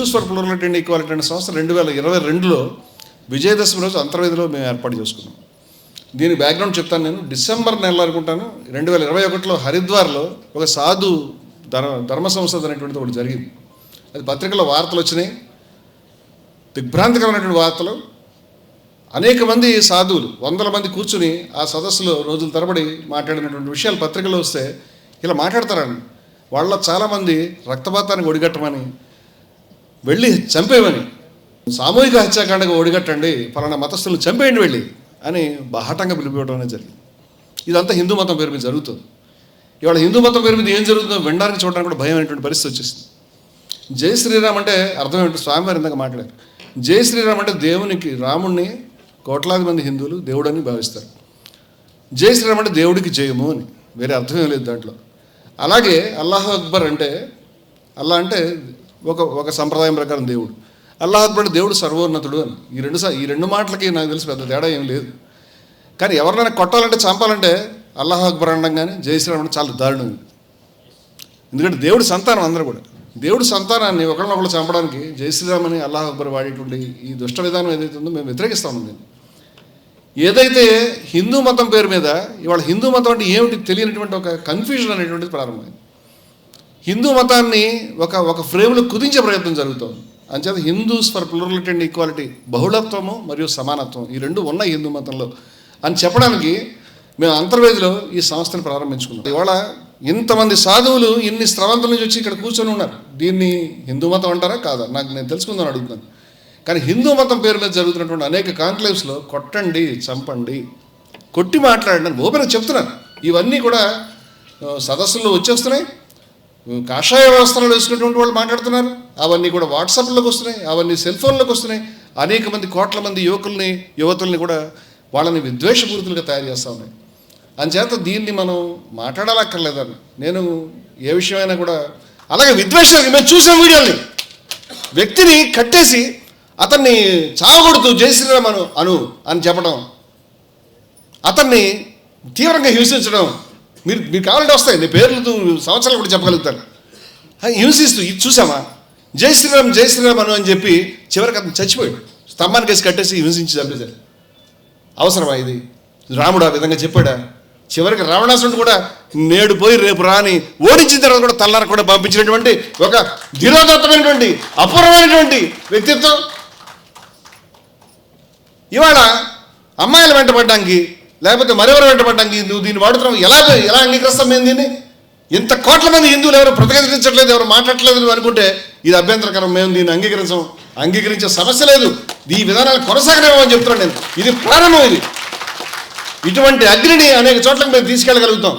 Hindus for plurality and equality అనే సంస్థ రెండు వేల ఇరవై రెండులో విజయదశమి రోజు అంతర్వేదిలో మేము ఏర్పాటు చేసుకున్నాం. దీని బ్యాక్గ్రౌండ్ చెప్తాను నేను. డిసెంబర్ నెల అనుకుంటాను రెండు వేల ఇరవై ఒకటిలో హరిద్వార్లో ఒక సాధు ధర్మ ధర్మ సంస్థ అనేటువంటిది ఒకటి జరిగింది. అది పత్రికలో వార్తలు వచ్చినాయి. దిగ్భ్రాంతికరమైనటువంటి వార్తలు. అనేక మంది సాధువులు వందల మంది కూర్చుని ఆ సదస్సులో రోజుల తరబడి మాట్లాడినటువంటి విషయాలు పత్రికలో వస్తే ఇలా మాట్లాడతారని. వాళ్ళ చాలామంది రక్తపాతానికి ఒడిగట్టమని వెళ్ళి చంపేవని సామూహిక హత్యాకాండగా ఒడిగట్టండి ఫలానా మతస్థులు చంపేయండి వెళ్ళి అని బాహటంగా పిలిపివ్వడం అనేది జరిగింది. ఇదంతా హిందూ మతం పేరు మీద జరుగుతుంది. ఇవాళ హిందూ మతం పేరు మీద ఏం జరుగుతుందో వినడానికి చూడడానికి కూడా భయం అనేటువంటి పరిస్థితి వచ్చేసింది. జై శ్రీరామ్ అంటే అర్థం ఏంటో స్వామివారి ఇందాక మాట్లాడారు. జై శ్రీరామ్ అంటే దేవునికి రాముణ్ణి కోట్లాది మంది హిందువులు దేవుడని భావిస్తారు. జై శ్రీరామ్ అంటే దేవుడికి జయము అని. వేరే అర్థం లేదు దాంట్లో. అలాగే అల్లాహ్ అక్బర్ అంటే అల్లా అంటే ఒక ఒక సంప్రదాయం ప్రకారం దేవుడు. అల్లాహ్ అక్బర్ దేవుడు సర్వోన్నతుడు అని. ఈ రెండు ఈ రెండు మాటలకి నాకు తెలిసి పెద్ద తేడా ఏం లేదు. కానీ ఎవరినైనా కొట్టాలంటే చంపాలంటే అల్లాహ్ అక్బర్ అనడం కానీ జై శ్రీరామ్ అంటే చాలా దారుణం. ఎందుకంటే దేవుడి సంతానం అందరూ కూడా. దేవుడి సంతానాన్ని ఒకరినొకరు చంపడానికి జై శ్రీరామ్ అని అల్లాహ్ అక్బర్ వాడేటువంటి ఈ దుష్ట విధానం ఏదైతే ఉందో మేము వ్యతిరేకిస్తాము దీన్ని ఏదైతే హిందూ మతం పేరు మీద ఇవాళ హిందూ మతం అంటే ఏమిటి తెలియనటువంటి ఒక కన్ఫ్యూజన్ అనేటువంటిది ప్రారంభమైంది. హిందూ మతాన్ని ఒక ఒక ఫ్రేమ్లో కుదించే ప్రయత్నం జరుగుతోంది. అంచేత Hindus for plurality and equality బహుళత్వము మరియు సమానత్వం ఈ రెండు ఉన్నాయి హిందూ మతంలో. అని చెప్పడానికి మేము అంతర్వేదిలో ఈ సంస్థను ప్రారంభించుకున్నాం. ఇవాళ ఇంతమంది సాధువులు ఇన్ని స్రవంతుల నుంచి వచ్చి ఇక్కడ కూర్చొని ఉన్నారు. దీన్ని హిందూ మతం అంటారా కాదా? నాకు నేను తెలుసుకుందాం అడుగుతున్నాను. కానీ హిందూ మతం పేరు మీద జరుగుతున్నటువంటి అనేక కాన్క్లేవ్స్లో కొట్టండి చంపండి కొట్టి మాట్లాడండి ఓపెన్ చెప్తున్నారు. ఇవన్నీ కూడా సదస్సుల్లో వచ్చేస్తున్నాయి. కాషాయ వ్యవస్థలు వేసుకున్నటువంటి వాళ్ళు మాట్లాడుతున్నారు. అవన్నీ కూడా వాట్సాప్లోకి వస్తున్నాయి. అవన్నీ సెల్ ఫోన్లోకి వస్తున్నాయి. అనేక మంది కోట్ల మంది యువకుల్ని యువతుల్ని కూడా వాళ్ళని విద్వేషపూరితులుగా తయారు చేస్తూ ఉన్నాయి. అంచేత దీన్ని మనం మాట్లాడాలక్కర్లేదని నేను ఏ విషయమైనా కూడా అలాగే విద్వేషానికి మేము చూసాం వీడియోని వ్యక్తిని కట్టేసి అతన్ని చావగొడుతూ జయశ్రీరామ్ అను అను అని చెప్పడం అతన్ని తీవ్రంగా హింసించడం మీరు మీరు కావాలంటే వస్తాయి. నీ పేర్లు సంవత్సరాలు కూడా చెప్పగలుగుతాను. హింసిస్తూ ఇది చూసామా జై శ్రీరామ్ జై శ్రీరామ్ అను అని చెప్పి చివరికి అతను చచ్చిపోయాడు. స్తంభానికి వేసి కట్టేసి హింసించి చంపేశారు అవసరమా ఇది? రాముడు ఆ విధంగా చెప్పాడా? చివరికి రావణాసుడు కూడా నేడు పోయి రేపు రాని ఓడించిన తర్వాత కూడా తల్లార కూడా పంపించినటువంటి ఒక ధీరోదత్తమైనటువంటి అపూర్వమైనటువంటి వ్యక్తిత్వం. ఇవాళ అమ్మాయిలు వెంటబడ్డానికి లేకపోతే మరెవరు వెంటబడ్డానికి నువ్వు దీన్ని వాడుతున్నావు. ఎలా ఎలా అంగీకరిస్తాం మేము దీన్ని? ఇంత కోట్ల మంది హిందువులు ఎవరు ప్రతిఘటించట్లేదు ఎవరు మాట్లాడలేదు నువ్వు అనుకుంటే ఇది అభ్యంతరకరం. మేము దీన్ని అంగీకరించం అంగీకరించే సమస్య లేదు. ఈ విధానాలు కొనసాగలేమని చెప్తున్నాను నేను. ఇది ప్రారంభం ఇది. ఇటువంటి అగ్నిని అనేక చోట్లకు మేము తీసుకెళ్ళగలుగుతాం.